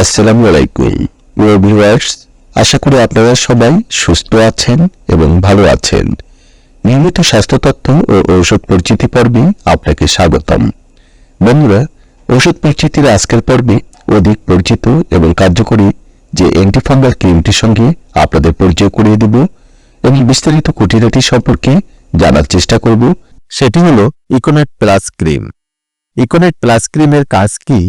আসসালামু আলাইকুম। প্রিয় ভিউয়ার্স, আশা করি আপনারা সবাই সুস্থ আছেন এবং ভালো আছেন। নিয়মিত স্বাস্থ্য তথ্য ও ঔষধ পরিচিতি পর্বে আপনাকে স্বাগতম। বন্ধুরা, ঔষধ পরিচিতির আজকের পর্বে অধিক পরিচিত এবং কার্যকরী যে অ্যান্টিফাঙ্গাল ক্রিমটির সঙ্গে আপনাদের পরিচয় করিয়ে দেব এবং বিস্তারিত খুঁটিনাটি সম্পর্কে জানার চেষ্টা করব, সেটি হলো Econate plus cream. Econate plus ক্রিমের কাজ কি?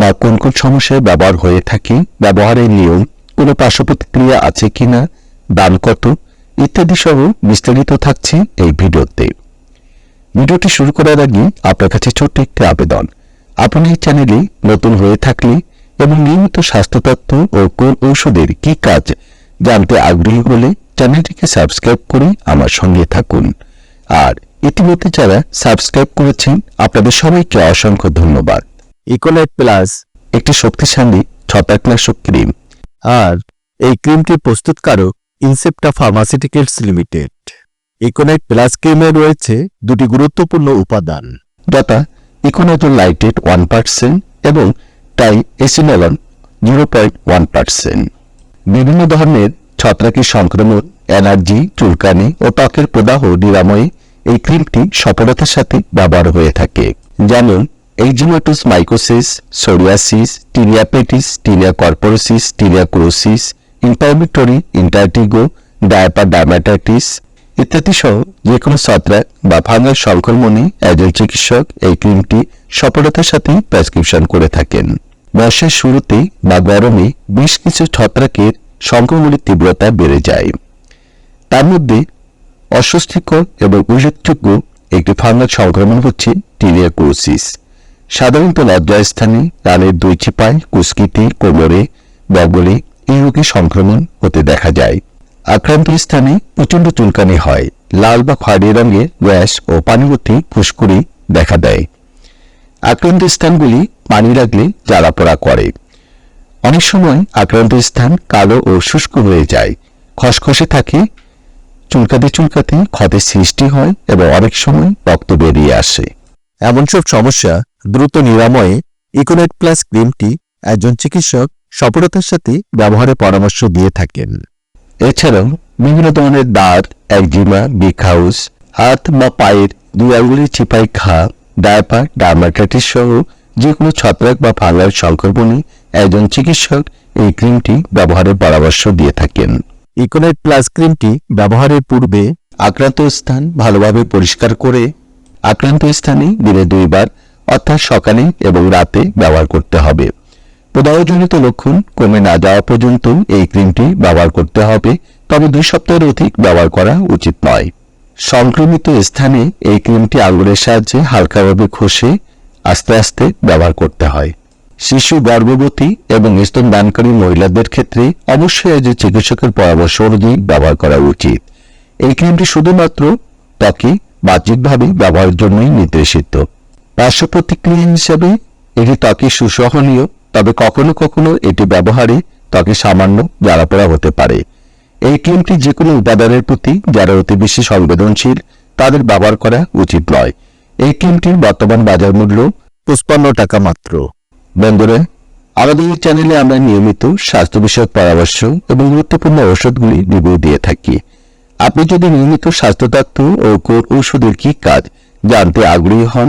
বা কোন কোন সমস্যায় ব্যবহার হয়ে থাকে, ব্যবহারের নিয়ম, কোনো পার্শ্ব প্রতিক্রিয়া আছে কিনা, দাম কত, ইত্যাদি সহ বিস্তারিত থাকছে এই ভিডিওতে। ভিডিওটি শুরু করার আগে আপনার কাছে ছোট্ট একটি আবেদন। আপনি এই চ্যানেলে নতুন হয়ে থাকলে এবং নিয়মিত স্বাস্থ্য তথ্য ও কোন ঔষধের কি কাজ জানতে আগ্রহী হলে চ্যানেলটিকে সাবস্ক্রাইব করে আমার সঙ্গে থাকুন। আর ইতিমধ্যে যারা সাবস্ক্রাইব করেছেন, আপনাদের সবাইকে অসংখ্য ধন্যবাদ। ইকোনেট প্লাস একটি শক্তিশালী ছত্রাকনাশক ক্রিম। আর এই ক্রিমটির প্রস্তুতকারক Incepta pharmaceuticals limited Econate plus ক্রিমে রয়েছে দুটি গুরুত্বপূর্ণ উপাদান, যথা ইকোনাজল লাইটেড ওয়ান পার্সেন্ট এবং triamcinolone zero point one percent বিভিন্ন ধরনের ছত্রাকের সংক্রমণ, এনার্জি, চুলকানি ও ত্বকের প্রদাহ নিরাময়ে এই ক্রিমটি সফলতার সাথে ব্যবহার হয়ে থাকে। যেমন eczematous mycosis psoriasis tinea pedis tinea corporis tinea cruris inflammatory intertrigo diaper dermatitis ইত্যাদি সহ যে কোনো ছত্রাক বা ফাঙ্গাল সংক্রমণে একজন চিকিৎসক এই ক্রিমটি সফলতার সাথে প্রেসক্রিপশন করে থাকেন। বর্ষের শুরুতে বা গরমে বেশ কিছু ছত্রাকের সংক্রমণের তীব্রতা বেড়ে যায়। তার মধ্যে অস্বস্তিকর এবং উল্লেখযোগ্য একটি ফাঙ্গাল সংক্রমণ হচ্ছে টিনিয়াক্রোসিস সাধারণত লজ্জাস্থানে রানের দুই চিপায় কুস্কিতে, কোমরে, বগলে এই রোগে সংক্রমণ হতে দেখা যায়। আক্রান্ত স্থানে প্রচণ্ড চুলকানি হয়। লাল বা খয়েরি রঙের গ্যাস ও পানিবতী ফুসকুড়ি দেখা দেয়। আক্রান্ত স্থানগুলি পানি লাগলে জ্বালাপোড়া করে। অনেক সময় আক্রান্ত স্থান কালো ও শুষ্ক হয়ে যায়। খসখসে থাকে, চুলকাতে চুলকাতে ক্ষতের সৃষ্টি হয় এবং অনেক সময় রক্ত বেরিয়ে আসে। এমন সব সমস্যা দ্রুত নিরাময়ে ইকোনেট প্লাস ক্রিমটি একজন চিকিৎসক সফলতার সাথে ব্যবহারের পরামর্শ দিয়ে থাকেন। এছাড়াও বিভিন্ন ধরনের দাঁত একজিমা বিখাউস হাত বা পায়ের দুই আঙ্গুলের চিপাই ঘা ডায়াপা ডার্মাটাইটিস সহ যে কোনো ছত্রাক বা ফাঙ্গাল সংক্রমণে একজন চিকিৎসক এই ক্রিমটি ব্যবহারের পরামর্শ দিয়ে থাকেন। ইকোনেট প্লাস ক্রিমটি ব্যবহারের পূর্বে আক্রান্ত স্থান ভালোভাবে পরিষ্কার করে আক্রান্ত স্থানে দিনে দুইবার অর্থাৎ সকালে এবং রাতে ব্যবহার করতে হবে। প্রদাহজনিত লক্ষণ কমে না যাওয়া পর্যন্ত এই ক্রিমটি ব্যবহার করতে হবে, তবে দুই সপ্তাহের অধিক ব্যবহার করা উচিত নয়। সংক্রমিত স্থানে এই ক্রিমটি আঙুলের সাহায্যে হালকাভাবে ঘষে আস্তে আস্তে ব্যবহার করতে হয়। শিশু গর্ভবতী এবং স্তন দানকারী মহিলাদের ক্ষেত্রে অবশ্যই একজন চিকিৎসকের পরামর্শ অনুযায়ী ব্যবহার করা উচিত। এই ক্রিমটি শুধুমাত্র ত্বকে বাহ্যিকভাবে ব্যবহারের জন্যই নির্দেশিত। পার্শ্ব প্রতিক্রিয়া হিসাবে, এটি ত্বকে সুসহনীয়, তবে কখনো কখনো এটি ব্যবহারে ত্বকে সামান্য জ্বালাপোড়া হতে পারে। এই ক্রিমটি যে কোনো উপাদানের প্রতি যারা অতি বেশি সংবেদনশীল, তাদের ব্যবহার করা উচিত নয়। এই ক্রিমটির বর্তমান বাজার মূল্য পঁচপান্ন টাকা মাত্র। বন্ধুরা, আমাদের চ্যানেলে আমরা নিয়মিত স্বাস্থ্য বিষয়ক পরামর্শ এবং গুরুত্বপূর্ণ ঔষধগুলি রিভিউ দিয়ে থাকি। আপনি যদি নিয়মিত স্বাস্থ্য তথ্য ও কোন ঔষধের কি কাজ জানতে আগ্রহী হন